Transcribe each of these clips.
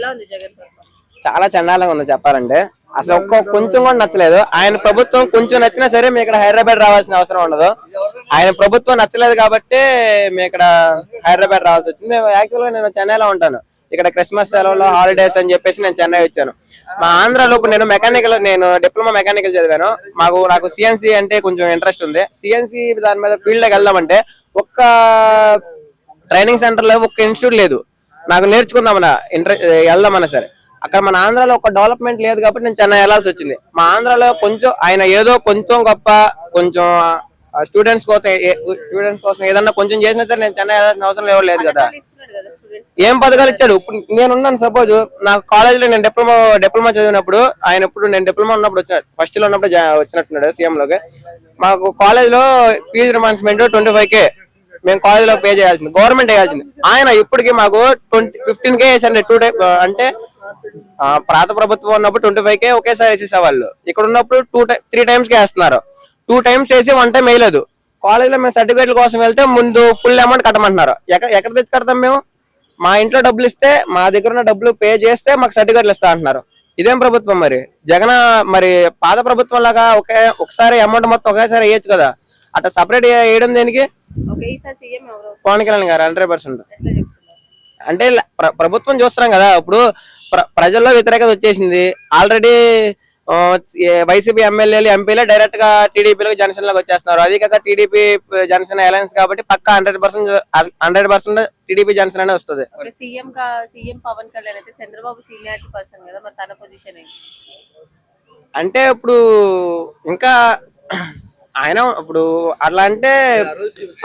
ఎలా ఉంది జగన్ చాలా చండాలంగా ఉంది చెప్పాలంటే. అసలు ఒక్క కొంచెం కూడా నచ్చలేదు. ఆయన ప్రభుత్వం కొంచెం నచ్చినా సరే మీ ఇక్కడ హైదరాబాద్ రావాల్సిన అవసరం ఉండదు. ఆయన ప్రభుత్వం నచ్చలేదు కాబట్టి మీ ఇక్కడ హైదరాబాద్ రావాల్సి వచ్చింది. యాక్చువల్గా నేను చెన్నైలో ఉంటాను. ఇక్కడ క్రిస్మస్ సెలవులో హాలిడేస్ అని చెప్పేసి నేను చెన్నై వచ్చాను. మా ఆంధ్రాలో నేను మెకానికల్ నేను డిప్లొమా మెకానికల్ చదివాను. మాకు నాకు సిఎన్సి అంటే కొంచెం ఇంట్రెస్ట్ ఉంది. సిఎన్సి దాని మీద ఫీల్డ్లోకి వెళ్దామంటే ఒక్క ట్రైనింగ్ సెంటర్లో ఒక్క ఇన్స్టిట్యూట్ లేదు. నాకు నేర్చుకుందామన్నా ఇంట్రెస్ట్ వెళ్దామన్నా సరే. అక్కడ మన ఆంధ్రాలో ఒక డెవలప్మెంట్ లేదు కాబట్టి నేను చెన్నై వెళ్ళాల్సి వచ్చింది. మా ఆంధ్రాలో కొంచెం ఆయన ఏదో కొంచెం గొప్ప కొంచెం స్టూడెంట్స్ కోసం స్టూడెంట్స్ కోసం ఏదన్నా కొంచెం చేసినా సరే నేను చెన్నై వెళ్ళాల్సిన అవసరం లేదు కదా. ఏం పథకాలు ఇచ్చాడు? ఇప్పుడు నేను ఉన్నాను సపోజ్ నాకు కాలేజ్లో నేను డిప్లొమా డిప్లొమా చదివినప్పుడు ఆయన ఇప్పుడు నేను డిప్లొమా ఉన్నప్పుడు వచ్చాడు ఫస్ట్లో ఉన్నప్పుడు వచ్చినట్టున్నాడు సీఎం లోకి. మాకు కాలేజ్లో fees reimbursement twenty five K మేము కాలేజ్లో పే చేయాల్సింది. గవర్నమెంట్ వేయాల్సింది ఆయన ఇప్పటికి మాకు ట్వంటీ ఫిఫ్టీన్ కే వేసండి టూ టైప్ అంటే ప్రాత ప్రభుత్వం ఉన్నప్పుడు ట్వంటీ ఫైవ్ కే ఒకేసారి వేసేసేవాళ్ళు. ఇక్కడ ఉన్నప్పుడు టూ త్రీ టైమ్స్ కే వేస్తున్నారు. టూ టైమ్స్ వేసి వన్ టైం వేయలేదు. కాలేజ్లో మేము సర్టిఫికేట్ల కోసం వెళ్తే ముందు ఫుల్ అమౌంట్ కట్టమంటున్నారు. ఎక్కడ ఎక్కడ తెచ్చి కడతాం మేము? మా ఇంట్లో డబ్బులు ఇస్తే మా దగ్గర ఉన్న డబ్బులు పే చేస్తే మాకు సర్టిఫికేట్లు ఇస్తా అంటున్నారు. ఇదేం ప్రభుత్వం మరి? జగన్ మరి పాత ప్రభుత్వం లాగా ఒకే ఒకసారి అమౌంట్ మొత్తం ఒకేసారి వేయచ్చు కదా. అట్లా సపరేట్ వేయడం దేనికి? పవన్ కళ్యాణ్ గారు హండ్రెడ్ పర్సెంట్. అంటే ప్రభుత్వం చూస్తున్నాం కదా ఇప్పుడు ప్ర- ప్రజల్లో వ్యతిరేకత వచ్చేసింది. ఆల్రెడీ వైసీపీ ఎమ్మెల్యేలు ఎంపీలే డైరెక్ట్గా టీడీపీలకు జనసేనలోకి వచ్చేస్తున్నారు. అది కాక టీడీపీ జనసేన అలయన్స్ కాబట్టి పక్క hundred percent hundred percent TDP Janasena అనే వస్తుంది సీఎం పవన్ కళ్యాణ్ అయితే చంద్రబాబు సీనియారిటీ పర్సన్ కదా మరి తన పొజిషన్ అంటే ఇప్పుడు ఇంకా ఆయన ఇప్పుడు అట్లా అంటే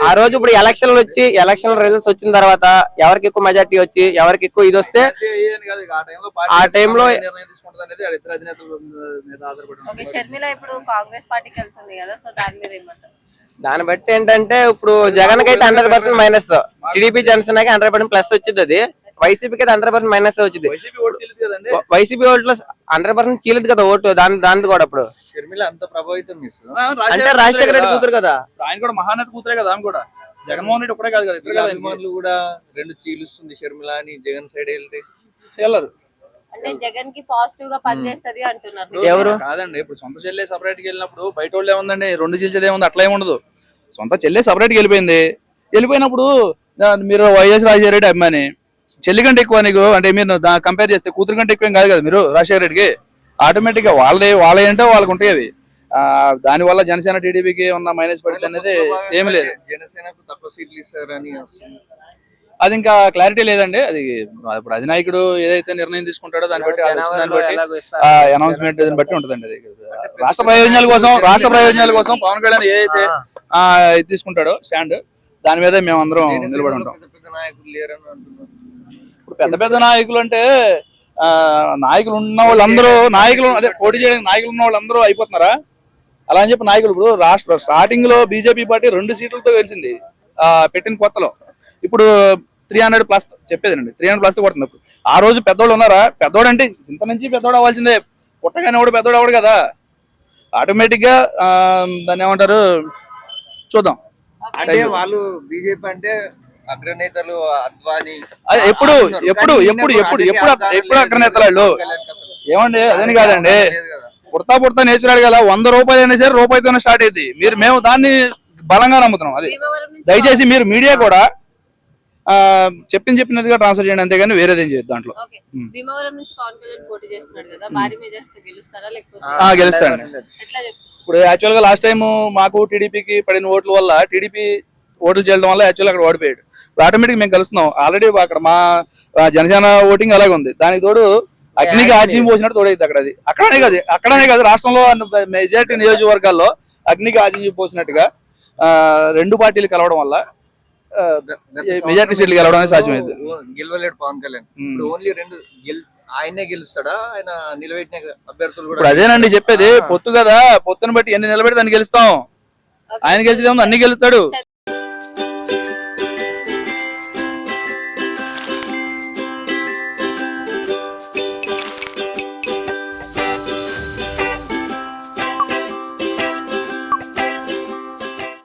ఆ రోజు ఇప్పుడు ఎలక్షన్లు వచ్చి ఎలక్షన్ రిజల్ట్స్ వచ్చిన తర్వాత ఎవరికి ఎక్కువ మెజార్టీ వచ్చి ఎవరికి ఎక్కువ ఇది వస్తే ఆ టైంలో ఓకే షర్మిల ఇప్పుడు కాంగ్రెస్ పార్టీకి వెళ్తుంది కదా సో దాని మీద ఏమంటారు దాన్ని బట్టి ఏంటంటే ఇప్పుడు జగన్కి అయితే hundred percent minus TDP Janasena కి హండ్రెడ్ పర్సెంట్ ప్లస్ వచ్చింది అది వైసీపీకి అయితే హండ్రెడ్ పర్సెంట్ మైనస్ వచ్చింది. వైసీపీ ఓట్లో హండ్రెడ్ పర్సెంట్ చీలదు కదా ఓటు దాని దాని కూడా అప్పుడు. షర్మిల అంత ప్రభావితం మిస్ అంటే రాజశేఖర రెడ్డి కూతురు కదా. ఆయన కూడా మహానేత కూతురే కదా ఆమె కూడా. జగన్మోహన్ రెడ్డి ఒకటే కాదు కదా అభిమానులు కూడా రెండు చీలుస్తుంది షర్మిల అని జగన్ సైడ్ వెళ్తే. వెళ్ళదు అంటే జగన్కి పాజిటివ్గా పనిచేస్తది అంటున్నారు. ఎవరు? కాదండి ఇప్పుడు సొంత చెల్లె సపరేట్కి వెళ్ళినప్పుడు బయట వాళ్ళు ఏముందండి? రెండు చెల్లి ఏముంది? అట్లా ఏముండదు. సొంత చెల్లె సపరేట్కి వెళ్ళిపోయింది. వెళ్ళిపోయినప్పుడు మీరు వైఎస్ రాజశేఖర రెడ్డి అభిమాని. చెల్లి కంటే ఎక్కువ నీకు? అంటే మీరు కంపేర్ చేస్తే కూతురు కంటే ఎక్కువ కాదు కదా మీరు రాజశేఖర రెడ్డికి? ఆటోమేటిక్గా వాళ్ళే వాళ్ళే అంటే వాళ్ళకి ఉంటాయి అవి. దానివల్ల జనసేన టీడీపీకి ఉన్న మైనస్ పడింది అనేది ఏమీ లేదు. జనసేనకు తక్కువ సీట్లు ఇస్తారని అది ఇంకా క్లారిటీ లేదండి. అది ఇప్పుడు అధినాయకుడు ఏదైతే నిర్ణయం తీసుకుంటాడో దాన్ని బట్టి దాన్ని బట్టి. అనౌన్స్మెంట్ దాన్ని బట్టి ఉంటుందండి అది. రాష్ట్ర ప్రయోజనాల కోసం రాష్ట్ర ప్రయోజనాల కోసం పవన్ కళ్యాణ్ ఏదైతే తీసుకుంటాడో స్టాండ్ దాని మీద మేము అందరం నిలబడి ఉంటాం. ఇప్పుడు పెద్ద పెద్ద నాయకులు అంటే ఆ, నాయకులు ఉన్న వాళ్ళందరూ నాయకులు అదే పోటీ చేయడానికి నాయకులు ఉన్న వాళ్ళందరూ అయిపోతున్నారా? అలా అని చెప్పి నాయకులు ఇప్పుడు రాష్ట్ర స్టార్టింగ్లో బీజేపీ పార్టీ రెండు సీట్లతో గెలిచింది ఆ, పెట్టిన కొత్తలో. ఇప్పుడు త్రీ హండ్రెడ్ ప్లస్ చెప్పేదండి త్రీ హండ్రెడ్ ప్లస్ కొడుతుంది ఇప్పుడు ఆ రోజు పెద్దోళ్ళు ఉన్నారా? పెద్దోడు అంటే ఇంత నుంచి పెద్దోడు అవ్వాల్సిందే. పుట్టగానే వాడు పెద్దోడు అవడు కదా. ఆటోమేటిక్గా దాన్ని ఏమంటారు? చూద్దాం. అంటే వాళ్ళు బీజేపీ అంటే అగ్రనేతలు అద్వానీ అది ఎప్పుడు ఎప్పుడు ఎప్పుడు ఎప్పుడు ఎప్పుడు ఎప్పుడు అగ్రనేతలు వాళ్ళు? ఏమండి అదని కాదండి. పుడతా పుడతా నేచురల్గా వంద రూపాయలు అయినా సరే రూపాయితోనే స్టార్ట్ అయింది. మీరు మేము దాన్ని బలంగా నమ్ముతున్నాం అది. దయచేసి మీరు మీడియా కూడా ఆ, చెప్పింది చెప్పినట్టుగా ట్రాన్స్ఫర్ చేయండి అంతేగాని వేరేదేం చేయొద్దు దాంట్లో. కదా చెప్తున్నారు ఇప్పుడు యాక్చువల్గా లాస్ట్ టైం మాకు టీడీపీకి పడిన ఓట్ల వల్ల టీడీపీ ఓట్లు చేయడం వల్ల యాక్చువల్ అక్కడ ఓడిపోయాడు. ఇప్పుడు ఆటోమేటిక్ మేము కలుస్తున్నాం. ఆల్రెడీ అక్కడ మా జనసేన ఓటింగ్ అలాగే ఉంది. దానికి తోడు అగ్నికి ఆజ్యం పోసినట్టు తోడైంది అక్కడ అది. అక్కడనే కాదు అక్కడనే కాదు రాష్ట్రంలో మెజారిటీ నియోజకవర్గాల్లో అగ్నికి ఆజ్యం పోసినట్టుగా ఆ, రెండు పార్టీలు కలవడం వల్ల మెజారిటీ సీట్లు గెలవడం అనేది సాధ్యమైంది. గెలవలేడు పవన్ కళ్యాణ్. ఓన్లీ రెండు గెల్ ఆయనే గెలుస్తాడా? ఆయన నిలబెట్టిన అభ్యర్థులు కూడా అదేనండి చెప్పేది పొత్తు కదా పొత్తుని బట్టి ఎన్ని నిలబెడితే అన్ని గెలుస్తాం. ఆయన గెలిచేది అన్ని గెలుస్తాడు.